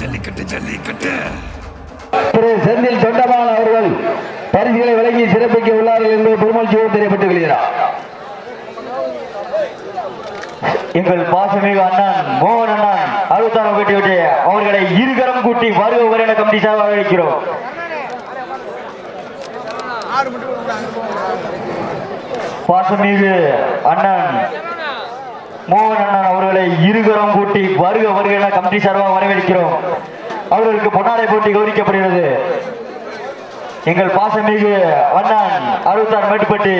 ஜல்லிக்கட்டு ஜல்லிக்கட்டு. திரு செந்தில் தொண்டமான் அவர்கள் பரிசுகளை வழங்கி சிறப்பிக்க உள்ளார்கள் என்பது பெருமகிழ்ச்சியோடு தெரியப்பட்டு வருகிறார் எங்கள் பாசமிகு அண்ணன் மோகன் அண்ணன் அழுத்தாரம் கட்டிவிட்டு அவர்களை இருகரம் கூட்டி வருக உரையின கமிட்டி சார்பாக அழைக்கிறோம். பாசமிகு அண்ணன் மோகன் அண்ணன் அவர்களை இருகரம் கூட்டி வருக வருக என கமிட்டி சார்பாக வரவேற்கிறோம். அவர்களுக்கு பொன்னாடை போட்டி கௌரிக்கப்படுகிறது எங்கள் பாசமிகு அண்ணன் அறுபத்தாறு மேட்டுப்பட்டி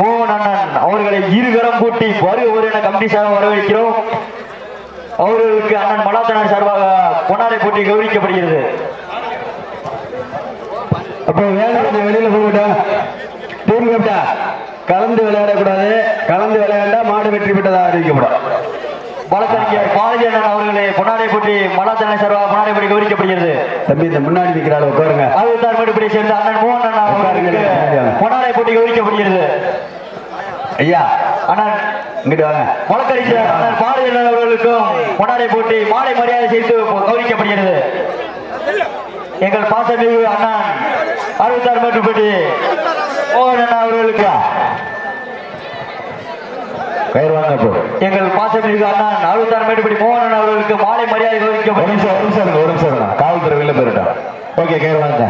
மோகன் அண்ணன் அவர்களை இருகரம் கூட்டி வருக வருக என கமிட்டி சார்பாக வரவேற்கிறோம். அவர்களுக்கு அண்ணன் மலாத்தனர் சார்பாக பொன்னாடை போட்டி கௌரிக்கப்படுகிறது அப்போ வேலை கொஞ்சம் வெளியில போகட்டா டீம் கலந்து விளையாடக்கூடாது. கலந்து விளையாண்டா மாடு வெற்றி பெற்றதாக அறிவிக்கப்படும். வழக்கறிஞர் பாரதி அண்ணன் அவர்களை பொன்னாடை போட்டி மலாத்தனர் சார்பாக பொன்னாடை போட்டி கௌரிக்கப்படுகிறது தம்பி இந்த முன்னாடி நிற்கிறாள் உட்காருங்க. அறுபத்தாறு மேட்டுப்பட்டியை சேர்ந்த அண்ணன் மோகன் அவர்களுக்கு பொன்னாடை போட்டி கௌரிக்கப்படுகிறது ஐயா அண்ணன் இங்கிட்டு வாங்க. வழக்கறிஞர் அண்ணன் பாரதி அண்ணன் அவர்களுக்கும் பொன்னாடை போட்டி மாலை மரியாதை செய்து கௌரிக்கப்படுகிறது எங்கள் பாசமிகு அண்ணன் அறுபத்தாறு மேட்டுப்பட்டி மோகன் அண்ணா அவர்களுக்கு கயிறு வாங்க இப்போ எங்கள் பாசமிகு அண்ணன் அறுபத்தாறு மேட்டுப்பட்டி மோகன் அண்ணா அவர்களுக்கு மாலை மரியாதை ஒரு கௌரிக்கப்படுகிறது நிமிஷம் ஒரு நிமிஷம் ஒரு நிமிஷம். காவல்துறை வெளில போயிட்டோம் ஓகே கயிறு வாங்க.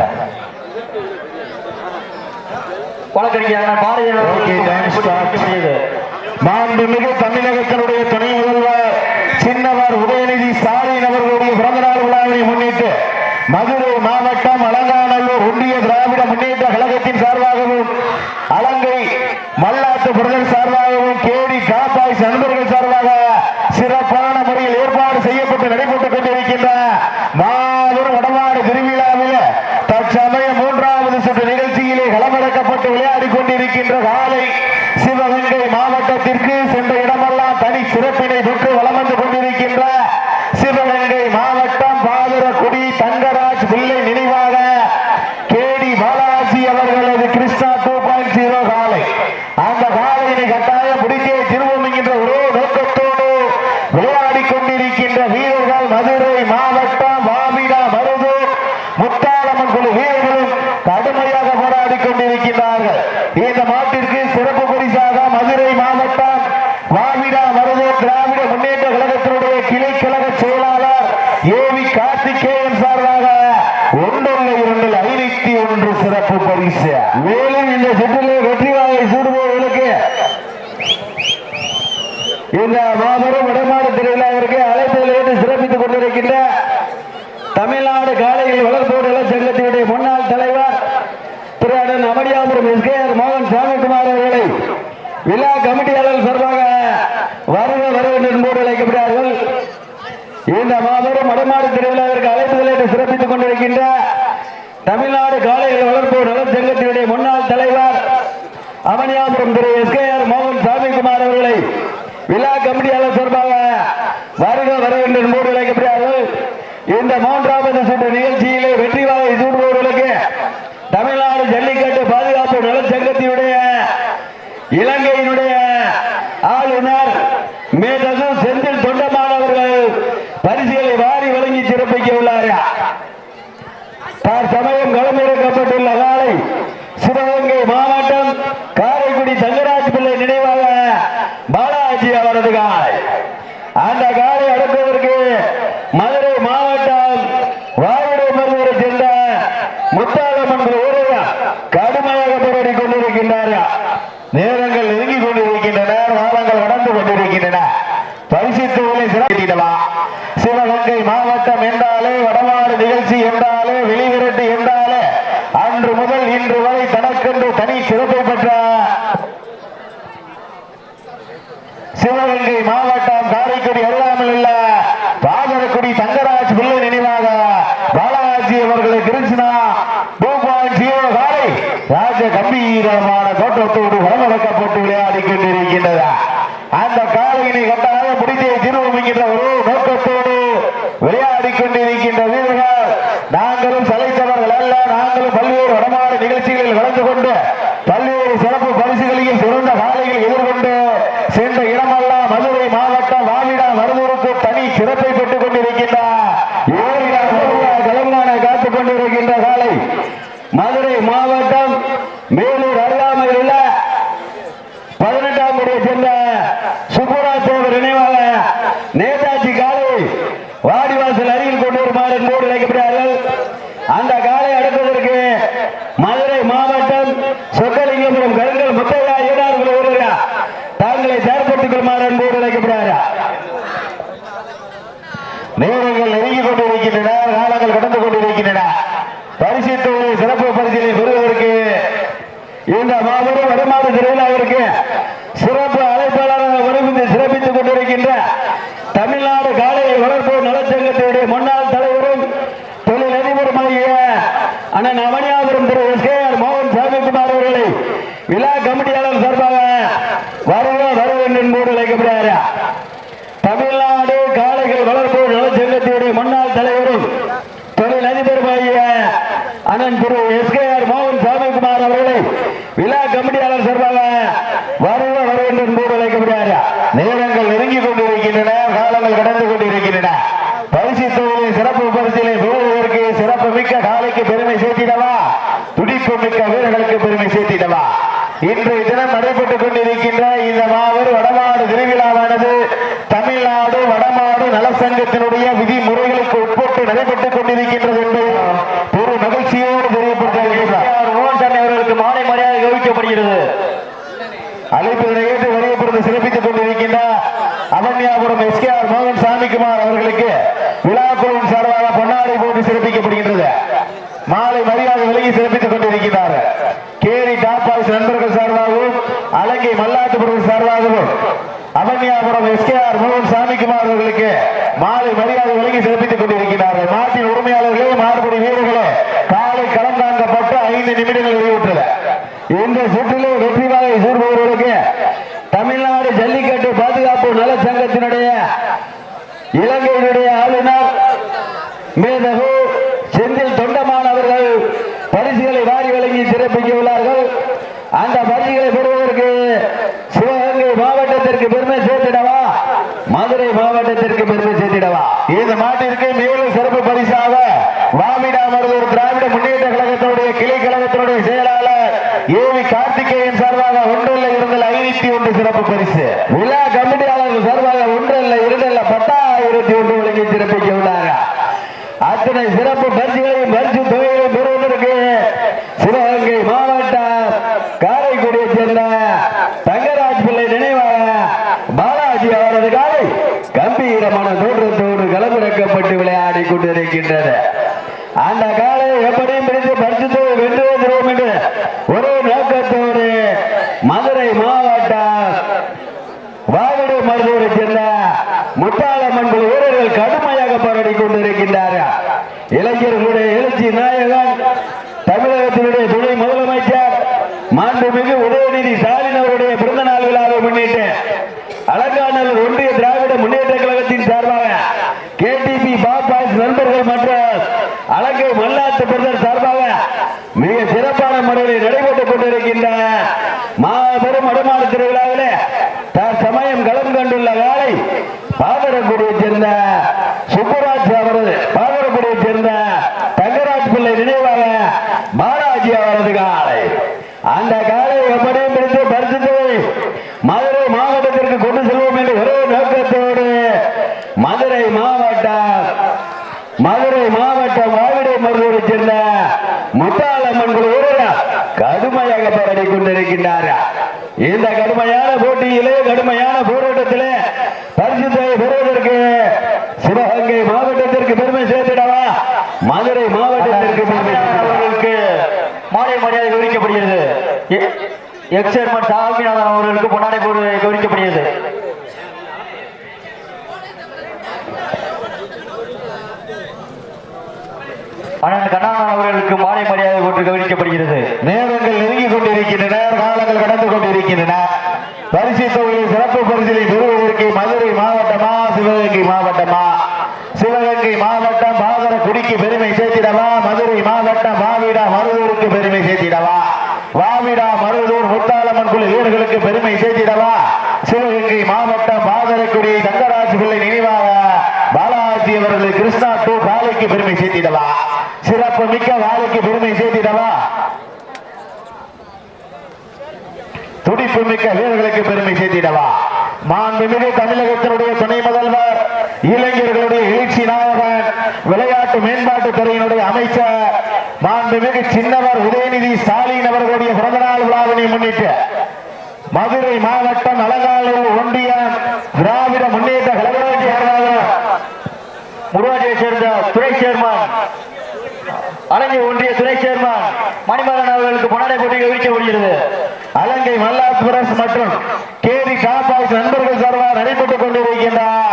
வழக்கறிஞர் அண்ணன் பாரதி அண்ணன் Okay, அவர்களுக்கு time start. கௌரிக்கப்படுகிறது மாண்புமிகு தமிழகத்தினுடைய துணை முதல்வர் சின்னவர் உதயநிதி ஸ்டாலின் அவர்களுடைய பிறந்தநாள் விழாவை முன்னிட்டு மதுரை மாவட்டம் அலங்காநல்லூர் ஒன்றிய திராவிட முன்னேற்ற கழகத்தின் சார்பாகவும் அலங்கை மல்லாத்து பிரதர் சார்பாகவும் கேடி காப்பாய் நண்பர்கள் சார்பாக சிறப்பான முறையில் ஏற்பாடு செய்யப்பட்டு நடைபெற்றுக் கொண்டிருக்கின்ற மாபெரும் வடமாடு திருவிழாவில் தற்சமயம் மூன்றாவது சுற்று நிகழ்ச்சியிலே களமிறக்கப்பட்டு விளையாடிக் கொண்டிருக்கின்ற காலை சிவகங்கை மாவட்டத்திற்கு சென்ற இடமெல்லாம் தனி சிறப்பினை பெற்று வலம் வந்து கொண்டிருக்கின்ற சிவகங்கை மாவட்டம் பாதரக்குடி தங்கராஜ் பிள்ளை நினைவாக கேடி பாலாஜி அவர்களது கிருஷ்ணா டூ பாயிண்ட் ஜீரோ காலை அந்த காலையினை கட்டாயம் முடித்தே திரும்பும் என்கின்ற ஒரே நோக்கத்தோடு விளையாடிக் கொண்டிருக்கின்ற வீரர்கள் மதுரை மாவட்டம் வாமிடா மருதூர் முத்தாளம்மன் குழு வீரர்களும் கடுமையாக போராடிக் இந்த மாட்டிற்கு சிறப்பு பரிசாக மதுரை மாவட்டம் வாவிடா மருதூர் திராவிட முன்னேற்ற கழகத்தினுடைய கிளை கழக செயலாளர் வி கார்த்திகேயன் சார்பாக ஒன்றல்ல இரண்டில் ஐநூத்தி ஒன்று சிறப்பு பரிசு. மேலும் இந்த சுற்றிலே வெற்றி வாகை சூடுபவர்களுக்கு இந்த மாபெரும் வடமாடு திருவிழாவிற்கு அழைப்புகள் ஏற்று சிறப்பித்துக் கொண்டிருக்கின்ற தமிழ்நாடு காளைகள் வளர்ப்போர் நல சங்கத்தினுடைய முன்னாள் தலைவர் திரு அண்ணன் அமடியாபுரம் எஸ்கேஆர் மோகன் சாமிக்குமார் அவர்களை விழா கமிட்டியாளர் சார்பாக வருக வருகின்ற என்போடு அழைக்கப்படுகிறார்கள். இந்த மாபெரும் மடமாடு திருவிழாவிற்கு அழைப்புகளை சிறப்பித்துக் கொண்டிருக்கின்ற தமிழ்நாடு காளைகள் வளர்ப்பு நலச்சங்கத்தினுடைய முன்னாள் தலைவர் அவனியாபுரம் திரு எஸ்கேஆர் மோகன் சாமிக்குமார் அவர்களை விழா கமிட்டியாளர் சார்பாக வருக வருகின்ற என்போடு அழைக்கப்படுகிறார்கள். இந்த மூன்றாவது சுற்று நிகழ்ச்சியிலே வெற்றி வாகை சூடுபவர்களுக்கு தமிழ்நாடு ஜல்லிக்கட்டு பாதுகாப்பு நலச்சங்கத்தினுடைய இலங்கையினுடைய ஆளுநர் மேதகு செந்தில் தொண்டமானவர்கள் பரிசுகளை வாரி வழங்கி சிறப்பிக்க உள்ளார்கள் தற்சமயம் களமிறக்கப்பட்டுள்ள காலை சிவகங்கை மாவட்டம் காரைக்குடி தங்கராஜ் பிள்ளை நினைவாக பாலாஜி அவரது காலை. அந்த காலை அடுப்பதற்கு மதுரை மாவட்டம் வாயுடைய மருத்துவரை சேர்ந்த முத்தாளம்மன் ஊரையா கடுமையாக போராடி கொண்டிருக்கின்றார்கள் நேரங்கள் நெருங்கி கொண்டிருக்கின்றன வாரங்கள் கடந்து கொண்டிருக்கின்றன பரிசுத்தவர்களை சிறப்பிடவா சிவகங்கை மாவட்டம் என்றாலே வடமாடு நிகழ்ச்சி என்றாலே வெளிவிரட்டு என்றாலே அன்று முதல் இன்று வரை தனக்கென்று தனி சிறப்பை பெற்ற சிவகங்கை மாவட்டம் காரைக்குடி அருகாமல் உள்ள பாதரக்குடி தங்கராஜ் பிள்ளை நினைவாக பாலாஜி அவர்களை கிருஷ்ணா டூ பாயிண்ட் ஜீரோ காலை ராஜ கம்பீரமான தோற்றத்தோடு வளமடக்கப்பட்டு விளையாடி கொண்டிருக்கின்றது அந்த காலையினை கட்டாக முடிந்தே திரும்பும் என்கின்ற ஒரு நோக்கத்தோடு விளையாடி கொண்டிருக்கின்ற வீரர்கள் நாங்களும் சளைத்தவர்கள் அல்ல நாங்களும் பல்வேறு வடமாடு நிகழ்ச்சிகளில் கலந்து கொண்டு பல்வேறு சிறப்பு பரிசுகளையும் சிறந்த காலையில் எதிர்கொண்டு சென்ற இடமெல்லாம் மதுரை மாவட்டம் வாவிடா மருதூருக்கு தனி சிறப்பை பெற்றுக் கொண்டிருக்கின்றார் ஏரிடா நேதாஜி காலை வாடிவாசல் அருகில் கொண்டு வருமாறு அந்த காலை அடக்குவதற்கு மதுரை மாவட்டம் சொக்கலிங்கபுரம் கருங்கல் முத்தையா ஈடார்கள் வருகிறார் தாங்களை தயார்படுத்திக் கொள்ளுமாறு என்போடு அழைக்கப்படுகிறார் நேரங்கள் நெருங்கிக் கொண்டிருக்கின்றன காலங்கள் கடந்து கொண்டிருக்கின்றன பரிசுத்தோடு சிறப்பு பரிசிலை பெறுவதற்கு இந்த மாபெரும் வருமான திருவிழாவிற்கு சிறப்பு அழைப்பாளராக வருவது சிறப்பித்துக் கொண்டிருக்கின்ற தமிழ்நாடு காலை வளர்ப்பு நலச்சங்கத்தினுடைய முன்னாள் தலைவரும் தொழில் அதிபருமாகிய அண்ணன் Avaniyapuram Thiru S K R மோகன் சாமிக்குமார் அவர்களை விழா கமிட்டியாளர் சார்பாக வருக என்போடு அழைக்கப்படுகிறார். தமிழ்நாடு காளைகள் வளர்ப்பு நலச்சங்கத்தினுடைய முன்னாள் தலைவரும் தொழில் அதிபருமாகிய அண்ணன் திரு எஸ் கே ஆர் மோகன் சாமிக்குமார் அவர்களை விழா கமிட்டியாளர் சார்பாக வருக வருக என்போடு அழைக்கப்படுகிறார் நேரங்கள் நெருங்கிக் கொண்டிருக்கின்றன காலங்கள் கடந்து கொண்டிருக்கின்றன பரிசு தொழிலில் சிறப்பு பரிசிலை பெறுவதற்கு சிறப்பு மிக்க காலைக்கு பெருமை சேர்த்திடவா துடிப்பு மிக்க வீரர்களுக்கு பெருமை சேர்த்திடவா இன்றைய தினம் நடைபெற்றுக் கொண்டிருக்கின்ற இந்த மாபெரும் வடமாடு திருவிழாவானது தமிழ்நாடு வடமாடு நலசங்கத்தினுடைய விதிமுறைகளுக்கு உட்பட்டு நடைபெற்றுக் கொண்டிருக்கின்றது என்பதை ஒரு மகிழ்ச்சியோடு தெரியப்படுத்துகிறார் மோகன் சாமி அவர்களுக்கு மாலை மரியாதை கௌரவிக்கப்படுகிறது அழைப்பதனை ஏற்று சிறப்பித்துக் கொண்டிருக்கின்ற அவன்யாபுரம் எஸ் கே ஆர் மோகன் சாமிக்குமார் அவர்களுக்கு விழாக்குழுவின் சார்பாக பொன்னாடை போட்டு சிறப்பிக்கப்படுகின்றது. மாலை மரியாதை விலகி சிறப்பித்துக் கொண்டிருக்கிறார் கேரி டாப்பாய்ஸ் நண்பர்கள் சார்பாகவும் அலங்கை மல்லாட்டுப்புறம் சார்பாகவும் அவன்யாபுரம் எஸ் கே ஆர் மோகன் சாமிக்குமார் அவர்களுக்கு மாலை மரியாதை விலகி சிறப்பித்துக் கொண்டிருக்கிறார்கள் நாட்டின் உரிமையாளர்களே மாறுபடி வீரர்களே காலை களம் தாங்கப்பட்டு ஐந்து நிமிடங்கள் வெளியிட்டது இந்த சுற்றிலே வெற்றி வாயை சூடுபவர்களுக்கு ஜல்லிக்கட்டு பாதுகாப்பு நலச்சங்கத்தினுடைய இலங்கையினுடைய ஆளுநர் மேதகு செந்தில் தொண்டமான் அவர்கள் பரிசுகளை வாரி வழங்கி சிறப்பிக்க உள்ளார்கள். அந்த பரிசுகளை பெறுவதற்கு சிவகங்கை மாவட்டத்திற்கு பெருமை சேர்த்திடவா? மதுரை மாவட்டத்திற்கு பெருமை சேர்த்திடவா? இந்த மாட்டிற்கு மேலும் சிறப்பு பரிசாக வாமிடா மருதூர் திராவிட முன்னேற்ற கழகத்தினுடைய கிளை கழகத்தினுடைய செயலாளர் ஏவி கார்த்திகேயன் சார்பாக ஒன்றில் இருந்தல் ஐநூத்தி ஒன்று சிறப்பு பரிசு விழா கமிட்டியாளர்கள் சார்பாக ஒன்றில் இரண்டில் பத்தாயிரத்தி ஒன்று வழங்கி சிறப்பிக்க உள்ளார்கள் அத்தனை சிறப்பு பரிசுகளையும் பரிசு தொகைகளையும் பெறுவதற்கு சிவகங்கை மாவட்டம் காரைக்குடியை சேர்ந்த தங்கராஜ் பிள்ளை நினைவாக பாலாஜி அவரது காலை கம்பீரமான தோற்றத்தோடு களமிறக்கப்பட்டு விளையாடி கொண்டிருக்கின்றது அந்த காலை எப்படியும் பிடித்து பரிசு வென்று வந்துடுவோம் என்று ஒரே நோக்கத்தோடு மதுரை மாவட்டம் வாவிடு மருதூரை சேர்ந்த முத்தாளம்மன் குழு வீரர்கள் கடுமையாக போராடி கொண்டிருக்கின்றார்கள். இளைஞர்களுடைய எழுச்சி நாயகன் தமிழகத்தினுடைய துணை முதலமைச்சர் மாண்புமிகு உதயநிதி ஸ்டாலின் அவருடைய பிறந்த நாள் விழாவை முன்னிட்டு அலங்காநல் ஒன்றிய திராவிட முன்னேற்ற கழகத்தின் சார்பாக கேடிபி பாபாஸ் நண்பர்கள் மற்றும் அலங்கை மல்லாத்து பிரதர் சார்பாக மிக சிறப்பான முறையில் நடைபெற்றுக் கொண்டிருக்கின்ற மாபெரும் அடமான திருவிழாவிலே தற்சமயம் களம் கண்டுள்ள காலை பாதரக்குடியை சேர்ந்த சுப்புராஜ் அவரது பாதரக்குடியை சேர்ந்த தங்கராஜ் பிள்ளை நினைவாக பாலாஜி அவரது காலை அந்த காலை எப்படியும் பிடித்து பரிசு மதுரை மாவட்டத்திற்கு கொண்டு செல்வோம் என்று ஒரே நோக்கத்தோடு மதுரை மாவட்டம் மதுரை மாவட்டம் வாவிடை மருதூரை சேர்ந்த முத்தாளம்மன் குழு வீரர்கள் கடுமையாக போராடி கொண்டிருக்கின்றார்கள் இந்த கடுமையான போட்டியிலே கடுமையான போராட்டத்திலே பரிசு தொகை பெறுவதற்கு சிவகங்கை மாவட்டத்திற்கு பெருமை சேர்த்திடவா? மதுரை மாவட்டத்திற்கு அவர்களுக்கு மாலை மரியாதை கௌரவிக்கப்படுகிறது எ- எக்ஸ் சேர்மன் சாமிநாதன் அவர்களுக்கு பொன்னாடை போடு அண்ணன் கண்ணாணன் அவர்களுக்கு மாலை மரியாதை ஒன்று கவனிக்கப்படுகிறது நேரங்கள் நெருங்கிக் கொண்டிருக்கின்றன காலங்கள் கடந்து கொண்டிருக்கின்றன. பரிசு தொகையில் சிறப்பு பரிசிலை பெறுவதற்கு மதுரை மாவட்டமா சிவகங்கை மாவட்டமா? மதுரைக்கு பெருமை சேர்த்திடவா? மதுரை மாவட்டம் வாவிடா மருதூருக்கு பெருமை சேர்த்திடவா? வாவிடா மருதூர் முத்தாளம்மன் குழு வீரர்களுக்கு பெருமை சேர்த்திடவா? சிவகங்கை மாவட்டம் பாதரக்குடி தங்கராஜ் பிள்ளை நினைவாக பாலாஜி அவர்கள் கிருஷ்ணா டூ பாலைக்கு பெருமை சேர்த்திடவா? சிறப்பு மிக்க வாழைக்கு பெருமை சேர்த்திடவா? துடிப்பு மிக்க வீரர்களுக்கு பெருமை சேர்த்திடவா? மாண்புமிகு தமிழகத்தினுடைய துணை சின்னவர் உதயநிதி ஸ்டாலின் அவர்களுடைய பிறந்தநாள் விழாவினை முன்னிட்டு மதுரை மாவட்டம் அலங்காலூர் ஒன்றிய திராவிட முன்னேற்ற கழகத்தை உருவாக்கியை சேர்ந்த துணை சேர்மான் அலங்கை ஒன்றிய துணை சேர்மான் மணிமாறன் அவர்களுக்கு பொன்னாடை போட்டி விரிக்கப்படுகிறது அலங்கை மல்லாசுரஸ் மற்றும் கேரி காப்பாய்ஸ் நண்பர்கள் சார்பாக நடைபெற்றுக் கொண்டிருக்கின்றார்.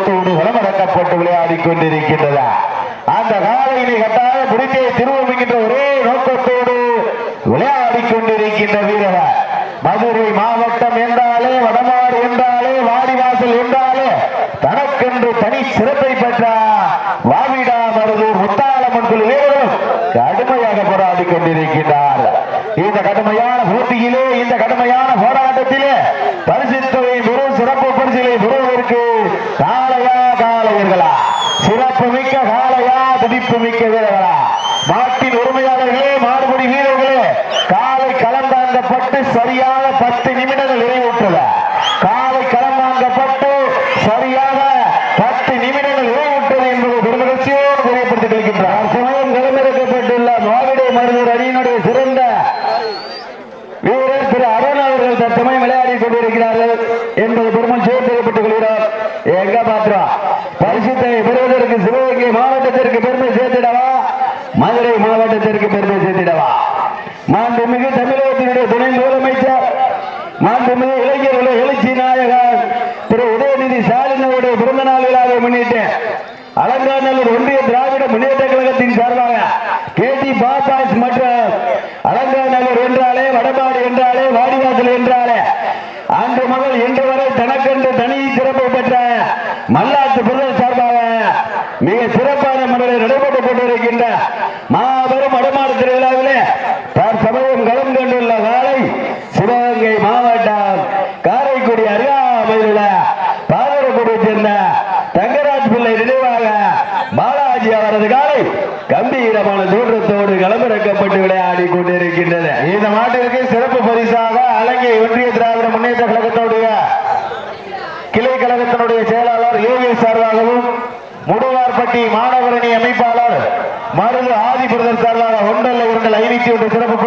தூடுகளும் அடக்கப்பட்டு விளையாடி கொண்டிருக்கின்றதா அந்த காலையினை கட்டாய முடித்தே திருவமிக்கின்ற ஒரே நோக்கத்தோடு விளையாடி கொண்டிருக்கின்ற வீரர்கள் மதுரை மாவட்டம் என்றாலே வடமாறு என்றாலே வாடிவாசல் என்றாலே தனக்கென்று தனி சிறப்பை பெற்ற வாவிட தனக்கென்று தனி சிறப்பு பெற்ற மல்லாத்து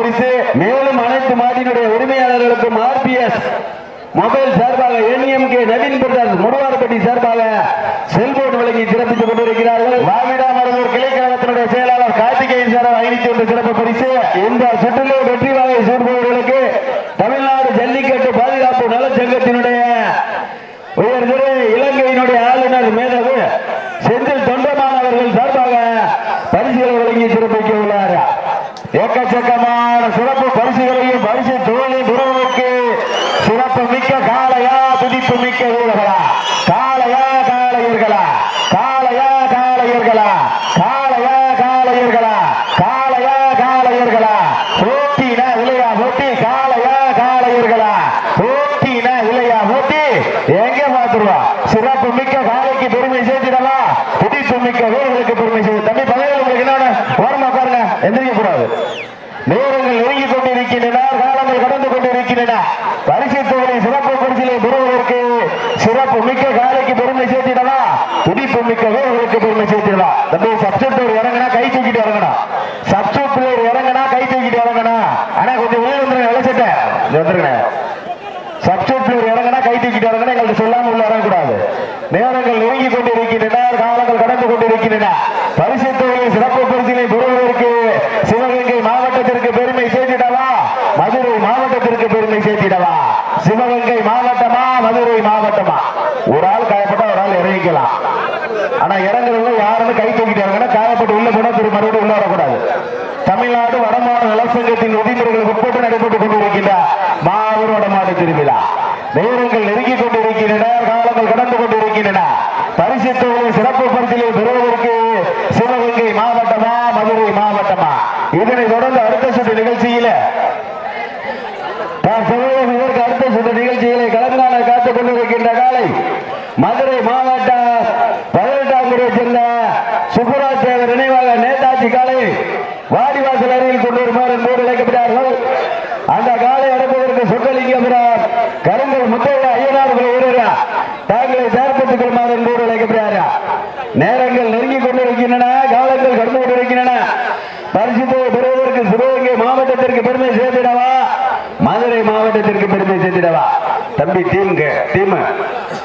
பரிசு மேலும் அனைத்து மாட்டினுடைய உரிமையாளர்களுக்கும் ஆர்பிஎஸ் மொபைல் சார்பாக என்எம்கே நவீன் பிரசாத் முடிவார்பட்டி சார்பாக சுற்று நிகழ்ச்சியில இதற்கு அடுத்த சுற்று நிகழ்ச்சிகளை கலந்தான காத்துக் கொண்டிருக்கின்ற காலை மதுரை மாவட்ட பதினெட்டாம் சேர்ந்த சுப்புராஜ் தேவர் நினைவாக நேதாஜி காலை தம்பி டீம் டீம்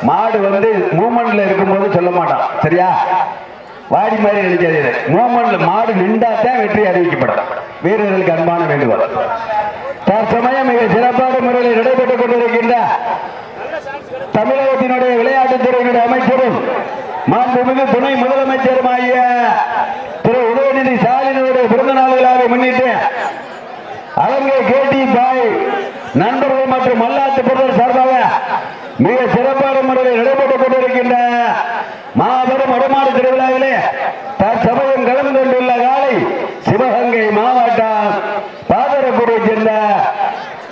மாடு வந்து மூமெண்ட்ல இருக்கும்போது சொல்ல மாட்டான். சரியா? வாடி மாதிரி நினைக்காது மூமெண்ட்ல மாடு நின்றாத்தான் வெற்றி அறிவிக்கப்படும். வீரர்களுக்கு அன்பான வேண்டுகோள். தற்சமயம் மிக சிறப்பான முறையில் நடைபெற்றுக் கொண்டிருக்கின்ற தமிழகத்தினுடைய விளையாட்டுத்துறையினுடைய அமைச்சரும் மாண்புமிகு துணை முதலமைச்சருமாகிய திரு உதயநிதி ஸ்டாலினுடைய பிறந்த நாள்களாக முன்னிட்டு அலங்கை கேடி பாய் நண்பர்கள் மற்றும் மல்லாத்து மிக சிறப்பான முறையில் நடைபெற்றுக் கொண்டிருக்கின்ற மாபெரும் வடமாடு திருவிழாவிலே தற்சமயம் கலந்து கொண்டுள்ள காலை சிவகங்கை மாவட்டம் பாதரக்குடியை சேர்ந்த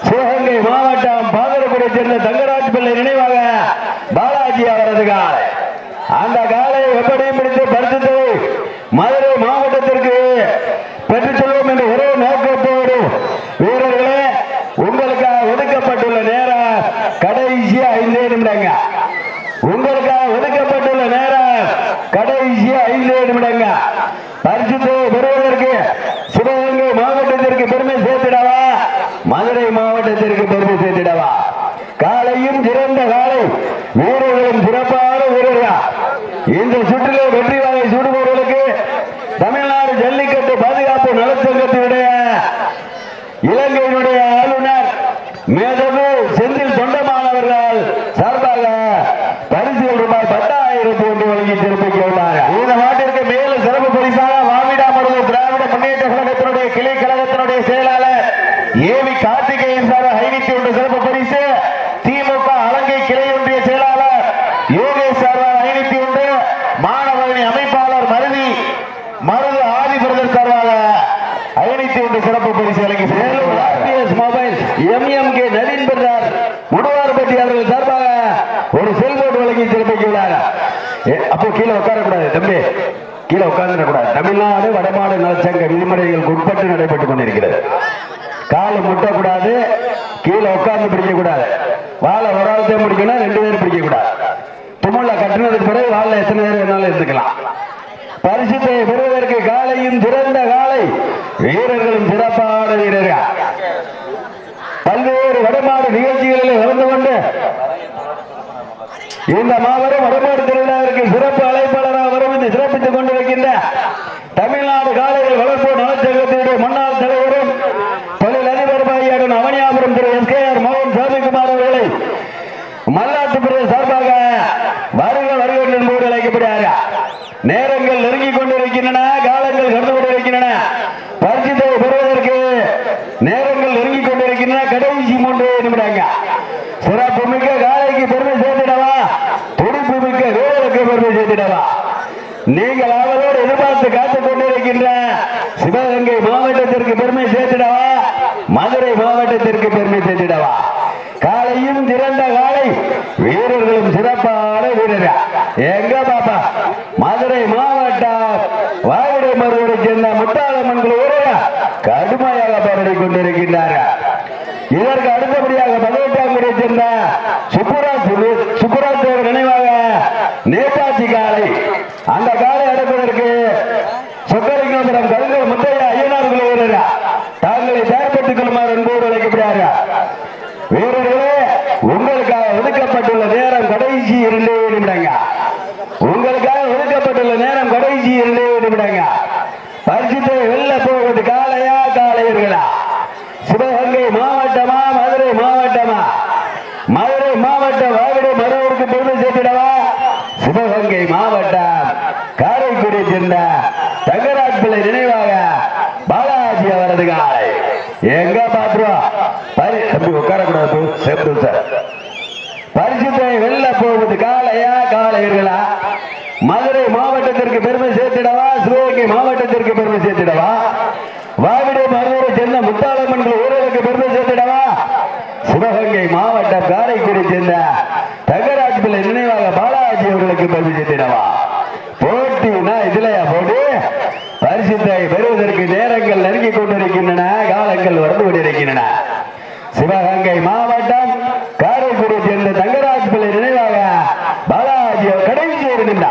சிவகங்கை மாவட்டம் பாதரக்குடியை சேர்ந்த தங்கராஜ் பிள்ளை நினைவாக பாலாஜி அவரது காலை அந்த காலை எப்படியும் பிடித்து பரிசுத்தை மதுரை மாவட்டத்திற்கு பெற்றுச் செல்வோம் என்ற ஒரே நோக்கத்தோடு வீரர்களே உங்களுக்காக ஒதுக்கப்பட்டுள்ள நேரம் கடைசியா ஐந்தே நிமிடங்க உங்களுக்காக ஒதுக்கப்பட்டுள்ள நேரம் கடைசியா ஐந்தே நிமிடங்க பரிசுத்தை பெறுவதற்கு சிவகங்கை மாவட்டத்திற்கு பெருமை சேர்த்திடவா மதுரை மாவட்டத்திற்கு பெருமை சேர்த்திடவா காலையும் சிறந்த காலை வீரர்களும் சிறப்பான வீரர்கள் இந்த சுற்றிலே வெற்றி வாகை சூடுபவர்களுக்கு தமிழ்நாடு ஜல்லிக்கட்டு பாதுகாப்பு நலச்சங்கத்தினுடைய இலங்கையினுடைய ஆளுநர் மேதகு செந்தில் தொண்டமானவர்கள் சார்பாக பரிசுகள் ரூபாய் பத்தாயிரத்தி ஒன்று வழங்கி சிறப்பிக்க உள்ளார் இந்த நாட்டிற்கு மேலும் சிறப்பு பரிசாக வாமிடாமருது திராவிட முன்னேற்ற கழகத்தினுடைய கிளை கழகத்தினுடைய செயலாளர் ஏவி கார்த்திகேயன் சார் ஐநூத்தி ஒன்று சிறப்பு பரிசு திமுக அலங்கை கிளை ஒன்றிய செயலாளர் யோகேஷ் சார் ஐநூத்தி ஒன்று மாணவரணி அமைப்பாளர் மருதி மருது ஆதி பிரதர் சார்பாக ஐநூத்தி ஒன்று சிறப்பு பரிசு வழங்கி மேலும் RPS mobile MMK Naveen brother Muduvarpatti அவர்கள் சார்பாக ஒரு செல்போன் வழங்கி சிறப்பிக்கிறார் அப்போ கீழே உட்காரக்கூடாது தம்பி. கீழே உட்கார்ந்துடக்கூடாது. தமிழ்நாடு வடமாடு நலச்சங்க விதிமுறைகளுக்கு உட்பட்டு நடைபெற்றுக் கொண்டிருக்கிறது. காலை முட்டக்கூடாது கீழே உட்கார்ந்து பிடிக்கக்கூடாது. வாழை ஒரு ஆள் தான் பிடிக்கணும் ரெண்டு பேரும் பிடிக்கக்கூடாது. துமுள்ள கட்டினதுக்கு பிறகு வாழை எத்தனை பேர் வேணாலும் இருந்துக்கலாம். பரிசுத்தை பெறுவதற்கு காலையும் திறந்த காலை வீரர்களும் சிறப்பான வீரர்கள். பல்வேறு வடமாடு நிகழ்ச்சிகளில் கலந்து கொண்டு இந்த மாபெரும் வடமாடு திருவிழாவிற்கு சிறப்பு Yeah. கடுமையாக போராடி கொண்டிருக்கின்றார்கள் இதற்கு அடுத்தபடியாக பதினெட்டாம் சேர்ந்த சுப்புராஜ் சுப்புரா தேவர் நினைவாக நேதாஜி காலை அந்த காலை அடைப்பதற்கு சொக்கலிங்கபுரம் கருங்கல் முத்தையா ஐயனார்கள் வீரர்கள் தாங்களை தயார்படுத்திக் கொள்ளுமாறு என்போடு அழைக்கப்படுகிறார்கள் வீரர்களே உங்களுக்காக ஒதுக்கப்பட்டுள்ள நேரம் கடைசி இரண்டே நிமிடங்க உங்களுக்காக ஒதுக்கப்பட்டுள்ள நேரம் கடைசி இரண்டே நிமிடங்க பரிசுத்தை வெல்ல போவது காலையா காலையர்களா சிவகங்கை மாவட்டமா மதுரை மாவட்டமா மதுரை மாவட்டம் வாவிடை மருவருக்கு பெருமை சேர்த்திடவா சிவகங்கை மாவட்டம் காரைக்குடி சென்ற தங்கராஜ் பிள்ளை நினைவாக பாலாஜி அவரது காலை. எங்க பாத்துருவா? பரி தம்பி உட்காரக்கூடாது சேர்த்து சார். பரிசுத்தை வெல்ல போவது காலையா காலையர்களா மதுரை மாவட்டத்திற்கு பெருமை சேர்த்திடவா? சிவகங்கை மாவட்டத்திற்கு பெருமை சேர்த்திடவா? ಇರಲಿಲ್ಲ